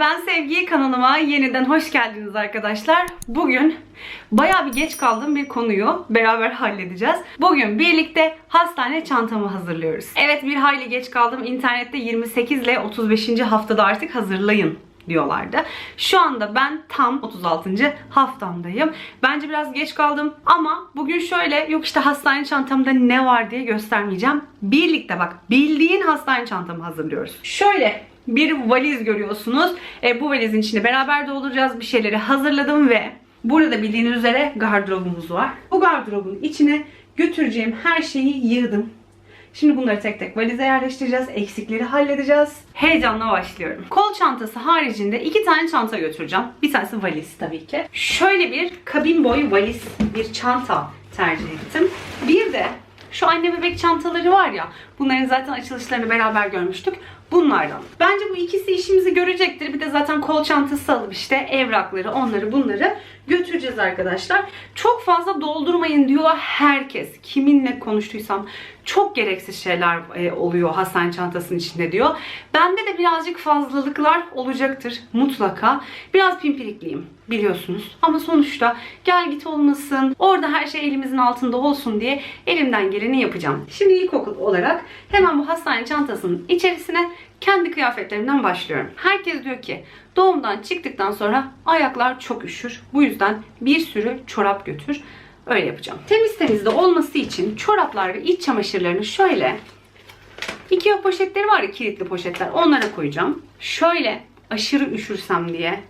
Ben Sevgi kanalıma yeniden hoş geldiniz arkadaşlar. Bugün bayağı bir geç kaldığım bir konuyu beraber halledeceğiz. Bugün birlikte hastane çantamı hazırlıyoruz. Evet bir hayli geç kaldım. İnternette 28 ile 35. haftada artık hazırlayın diyorlardı. Şu anda ben tam 36. haftamdayım. Bence biraz geç kaldım ama bugün şöyle yok işte hastane çantamda ne var diye göstermeyeceğim. Birlikte bak bildiğin hastane çantamı hazırlıyoruz. Şöyle bir valiz görüyorsunuz. E, bu valizin içinde beraber dolduracağız. Bir şeyleri hazırladım ve burada bildiğiniz üzere gardırobumuz var. Bu gardırobun içine götüreceğim her şeyi yığdım. Şimdi bunları tek tek valize yerleştireceğiz. Eksikleri halledeceğiz. Heyecanla başlıyorum. Kol çantası haricinde iki tane çanta götüreceğim. Bir tanesi valiz tabii ki. Şöyle bir kabin boyu valiz bir çanta tercih ettim. Bir de şu anne bebek çantaları var ya. Bunların zaten açılışlarını beraber görmüştük. Bunlardan. Bence bu ikisi işimizi görecektir. Bir de zaten kol çantası alıp işte evrakları, onları bunları götüreceğiz arkadaşlar. Çok fazla doldurmayın diyor herkes. Kiminle konuştuysam çok gereksiz şeyler e, oluyor hastane çantasının içinde diyor. Bende de birazcık fazlalıklar olacaktır mutlaka. Biraz pimpirikliyim biliyorsunuz. Ama sonuçta gel git olmasın, orada her şey elimizin altında olsun diye elimden geleni yapacağım. Şimdi ilkokul olarak hemen bu hastane çantasının içerisine kendi kıyafetlerimden başlıyorum. Herkes diyor ki doğumdan çıktıktan sonra ayaklar çok üşür. Bu yüzden bir sürü çorap götür. Öyle yapacağım. Temiz temiz de olması için çoraplar ve iç çamaşırlarını şöyle Ikea poşetleri var ya kilitli poşetler. Onlara koyacağım. Şöyle aşırı üşürsem diye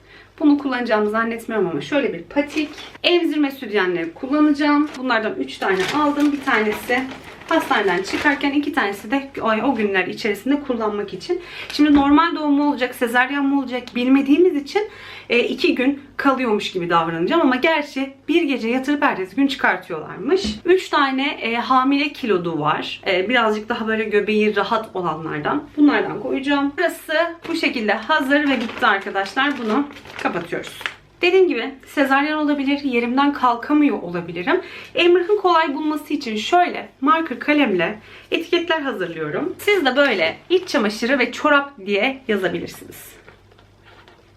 bunu kullanacağımı zannetmiyorum ama şöyle bir patik. Emzirme sütyenleri kullanacağım. Bunlardan 3 tane aldım. Bir tanesi hastaneden çıkarken iki tanesi de o, günler içerisinde kullanmak için. Şimdi normal doğum mu olacak, sezaryen mi olacak bilmediğimiz için e, iki gün kalıyormuş gibi davranacağım ama gerçi bir gece yatırıp ertesi gün çıkartıyorlarmış. Üç tane e, hamile kilodu var. E, birazcık daha böyle göbeği rahat olanlardan. Bunlardan koyacağım. Burası bu şekilde hazır ve bitti arkadaşlar. Bunu kapatıyoruz. Dediğim gibi sezaryen olabilir, yerimden kalkamıyor olabilirim. Emrah'ın kolay bulması için şöyle marker kalemle etiketler hazırlıyorum. Siz de böyle iç çamaşırı ve çorap diye yazabilirsiniz.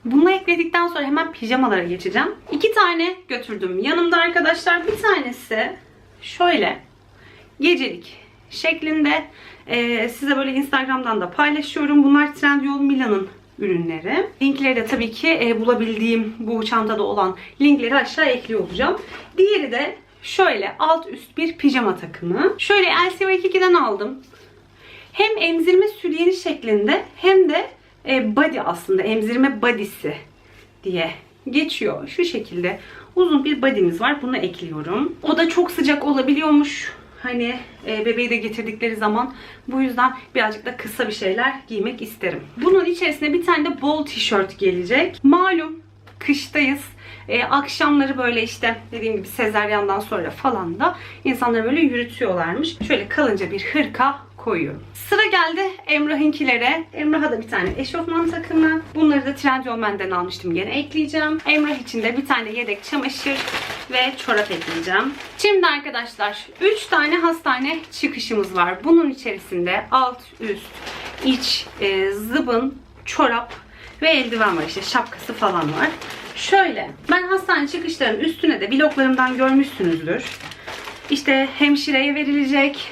Bunu ekledikten sonra hemen pijamalara geçeceğim. İki tane götürdüm yanımda arkadaşlar. Bir tanesi şöyle gecelik şeklinde e, size böyle Instagram'dan da paylaşıyorum. Bunlar Trendyol Milan'ın ürünleri. Linkleri de tabii ki e, bulabildiğim bu çantada olan linkleri aşağı ekliyor olacağım. Diğeri de şöyle alt üst bir pijama takımı. Şöyle LCV2'den aldım. Hem emzirme süryeni şeklinde hem de e, body aslında emzirme body'si diye geçiyor. Şu şekilde uzun bir body'miz var. Bunu ekliyorum. O da çok sıcak olabiliyormuş. Hani e, bebeği de getirdikleri zaman bu yüzden birazcık da kısa bir şeyler giymek isterim. Bunun içerisine bir tane de bol tişört gelecek. Malum kıştayız. E, akşamları böyle işte dediğim gibi sezeryandan sonra falan da insanları böyle yürütüyorlarmış. Şöyle kalınca bir hırka koyuyorum. Sıra geldi Emrah'ınkilere. Emrah'a da bir tane eşofman takımı. Bunları da Trendyol Men'den almıştım. Gene ekleyeceğim. Emrah için de bir tane yedek çamaşır ve çorap ekleyeceğim. Şimdi arkadaşlar 3 tane hastane çıkışımız var. Bunun içerisinde alt, üst, iç, e, zıbın, çorap ve eldiven var işte şapkası falan var. Şöyle ben hastane çıkışlarının üstüne de bloklarımdan görmüşsünüzdür. İşte hemşireye verilecek,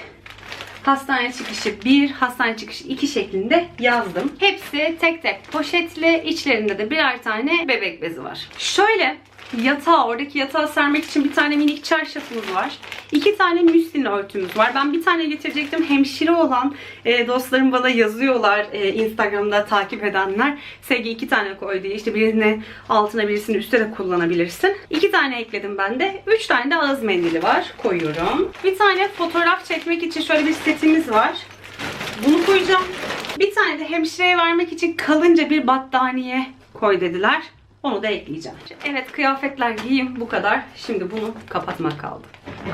hastane çıkışı 1, hastane çıkışı 2 şeklinde yazdım. Hepsi tek tek poşetli. içlerinde de birer tane bebek bezi var. Şöyle yatağı, oradaki yatağı sermek için bir tane minik çarşafımız var. İki tane müslin örtümüz var. Ben bir tane getirecektim. Hemşire olan e, dostlarım bana yazıyorlar e, Instagram'da takip edenler. Sevgi iki tane koy diye. İşte birini altına birisini üstte de kullanabilirsin. İki tane ekledim ben de. Üç tane de ağız mendili var. Koyuyorum. Bir tane fotoğraf çekmek için şöyle bir setimiz var. Bunu koyacağım. Bir tane de hemşireye vermek için kalınca bir battaniye koy dediler. Onu da ekleyeceğim. Evet kıyafetler giyim bu kadar. Şimdi bunu kapatmak kaldı.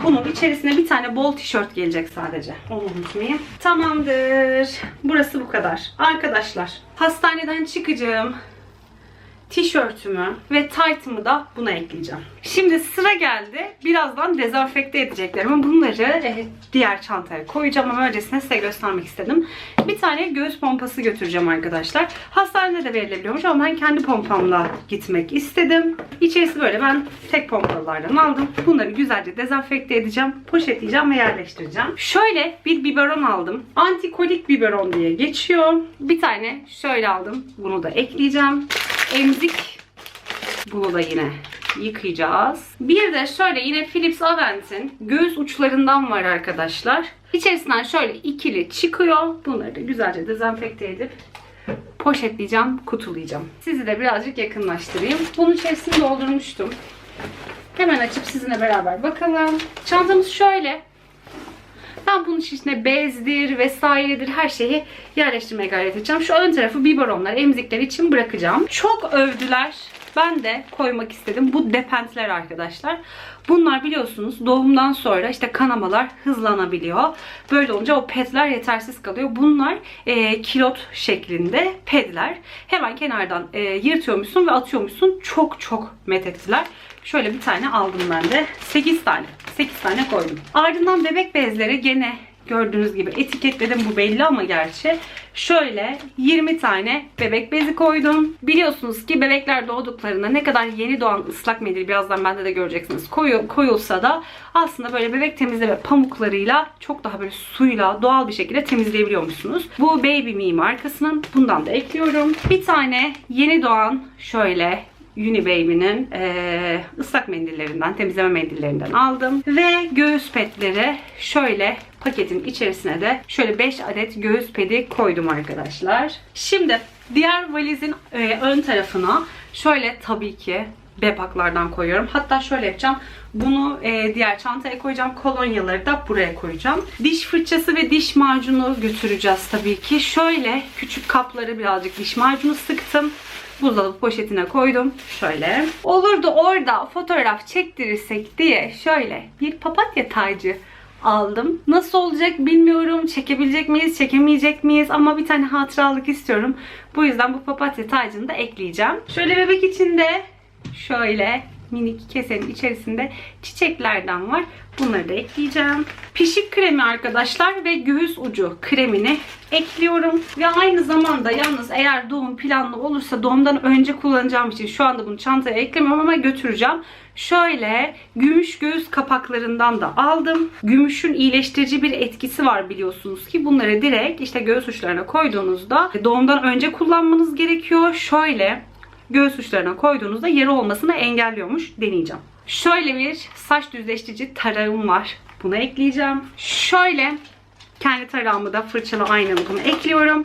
Bunun içerisine bir tane bol tişört gelecek sadece. Onu unutmayayım. Tamamdır. Burası bu kadar. Arkadaşlar hastaneden çıkacağım. Tişörtümü ve taytımı da buna ekleyeceğim. Şimdi sıra geldi. Birazdan dezenfekte edeceklerimi. Bunları e, diğer çantaya koyacağım ama öncesinde size göstermek istedim. Bir tane göğüs pompası götüreceğim arkadaşlar. Hastanede de verilebiliyormuş ama ben kendi pompamla gitmek istedim. İçerisi böyle ben tek pompalılardan aldım. Bunları güzelce dezenfekte edeceğim. Poşetleyeceğim ve yerleştireceğim. Şöyle bir biberon aldım. Antikolik biberon diye geçiyor. Bir tane şöyle aldım. Bunu da ekleyeceğim. Emzik bunu da yine yıkayacağız. Bir de şöyle yine Philips Avent'in göğüs uçlarından var arkadaşlar. İçerisinden şöyle ikili çıkıyor. Bunları da güzelce dezenfekte edip poşetleyeceğim, kutulayacağım. Sizi de birazcık yakınlaştırayım. Bunun içerisini doldurmuştum. Hemen açıp sizinle beraber bakalım. Çantamız şöyle. Ben bunun içine bezdir vesairedir her şeyi yerleştirmeye gayret edeceğim. Şu ön tarafı biberonlar, emzikler için bırakacağım. Çok övdüler. Ben de koymak istedim. Bu depentler arkadaşlar. Bunlar biliyorsunuz doğumdan sonra işte kanamalar hızlanabiliyor. Böyle olunca o pedler yetersiz kalıyor. Bunlar e, kilot şeklinde pedler. Hemen kenardan e, yırtıyormuşsun ve atıyormuşsun. Çok çok methettiler. Şöyle bir tane aldım ben de. 8 tane. 8 tane koydum. Ardından bebek bezleri gene gördüğünüz gibi etiketledim bu belli ama gerçi. Şöyle 20 tane bebek bezi koydum. Biliyorsunuz ki bebekler doğduklarında ne kadar yeni doğan ıslak mendil birazdan bende de göreceksiniz koyu, koyulsa da aslında böyle bebek temizleme pamuklarıyla çok daha böyle suyla doğal bir şekilde temizleyebiliyormuşsunuz. Bu Baby Me markasının bundan da ekliyorum. Bir tane yeni doğan şöyle Unibaby'nin e, ıslak mendillerinden, temizleme mendillerinden aldım. Ve göğüs petleri şöyle paketin içerisine de şöyle 5 adet göğüs pedi koydum arkadaşlar. Şimdi diğer valizin e, ön tarafına şöyle tabii ki bepaklardan koyuyorum. Hatta şöyle yapacağım. Bunu e, diğer çantaya koyacağım. Kolonyaları da buraya koyacağım. Diş fırçası ve diş macunu götüreceğiz tabii ki. Şöyle küçük kapları birazcık diş macunu sıktım buzdolabı poşetine koydum. Şöyle. Olurdu orada fotoğraf çektirirsek diye şöyle bir papatya tacı aldım. Nasıl olacak bilmiyorum. Çekebilecek miyiz, çekemeyecek miyiz? Ama bir tane hatıralık istiyorum. Bu yüzden bu papatya tacını da ekleyeceğim. Şöyle bebek içinde şöyle minik kesenin içerisinde çiçeklerden var. Bunları da ekleyeceğim. Pişik kremi arkadaşlar ve göğüs ucu kremini ekliyorum. Ve aynı zamanda yalnız eğer doğum planlı olursa doğumdan önce kullanacağım için şu anda bunu çantaya eklemiyorum ama götüreceğim. Şöyle gümüş göğüs kapaklarından da aldım. Gümüşün iyileştirici bir etkisi var biliyorsunuz ki bunları direkt işte göğüs uçlarına koyduğunuzda doğumdan önce kullanmanız gerekiyor. Şöyle göğüs uçlarına koyduğunuzda yara olmasını engelliyormuş. Deneyeceğim. Şöyle bir saç düzleştirici tarağım var. Bunu ekleyeceğim. Şöyle kendi tarağımı da fırçalı aynalı bunu ekliyorum.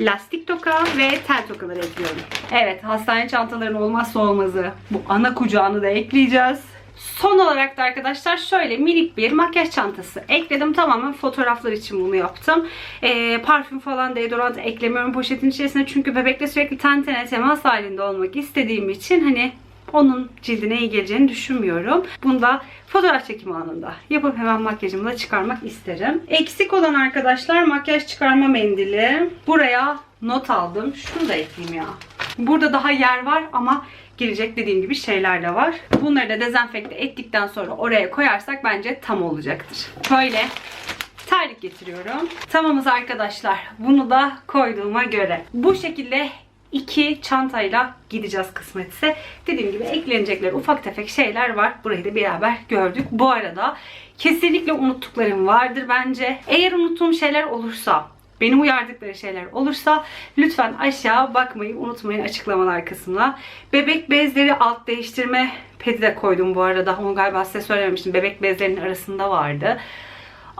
Lastik toka ve tel tokaları ekliyorum. Evet hastane çantalarının olmazsa olmazı. Bu ana kucağını da ekleyeceğiz. Son olarak da arkadaşlar şöyle minik bir makyaj çantası ekledim. Tamamen fotoğraflar için bunu yaptım. Ee, parfüm falan deodorant eklemiyorum poşetin içerisine. Çünkü bebekle sürekli ten tene temas halinde olmak istediğim için hani onun cildine iyi geleceğini düşünmüyorum. Bunu da fotoğraf çekimi anında yapıp hemen makyajımı da çıkarmak isterim. Eksik olan arkadaşlar makyaj çıkarma mendili. Buraya not aldım. Şunu da ekleyeyim ya. Burada daha yer var ama girecek dediğim gibi şeyler de var. Bunları da dezenfekte ettikten sonra oraya koyarsak bence tam olacaktır. Böyle terlik getiriyorum. Tamamız arkadaşlar. Bunu da koyduğuma göre. Bu şekilde iki çantayla gideceğiz kısmetse. Dediğim gibi eklenecekler ufak tefek şeyler var. Burayı da beraber gördük. Bu arada kesinlikle unuttuklarım vardır bence. Eğer unuttuğum şeyler olursa beni uyardıkları şeyler olursa lütfen aşağı bakmayı unutmayın açıklamalar kısmına. Bebek bezleri alt değiştirme pedi de koydum bu arada. Onu galiba size söylememiştim. Bebek bezlerinin arasında vardı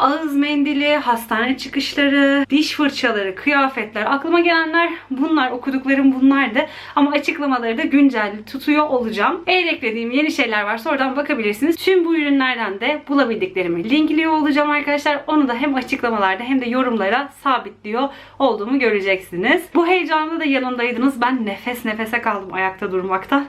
ağız mendili, hastane çıkışları, diş fırçaları, kıyafetler. Aklıma gelenler bunlar, okuduklarım bunlardı. Ama açıklamaları da güncel tutuyor olacağım. Eğer eklediğim yeni şeyler varsa oradan bakabilirsiniz. Tüm bu ürünlerden de bulabildiklerimi linkliyor olacağım arkadaşlar. Onu da hem açıklamalarda hem de yorumlara sabitliyor olduğumu göreceksiniz. Bu heyecanda da yanındaydınız. Ben nefes nefese kaldım ayakta durmaktan.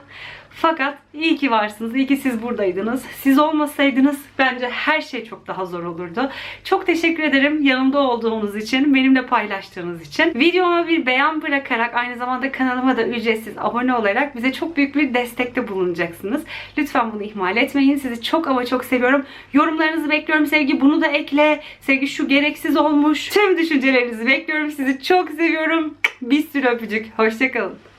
Fakat iyi ki varsınız. iyi ki siz buradaydınız. Siz olmasaydınız bence her şey çok daha zor olurdu. Çok teşekkür ederim yanımda olduğunuz için, benimle paylaştığınız için. Videoma bir beğen bırakarak aynı zamanda kanalıma da ücretsiz abone olarak bize çok büyük bir destekte bulunacaksınız. Lütfen bunu ihmal etmeyin. Sizi çok ama çok seviyorum. Yorumlarınızı bekliyorum sevgi. Bunu da ekle. Sevgi şu gereksiz olmuş. Tüm düşüncelerinizi bekliyorum. Sizi çok seviyorum. Bir sürü öpücük. Hoşçakalın.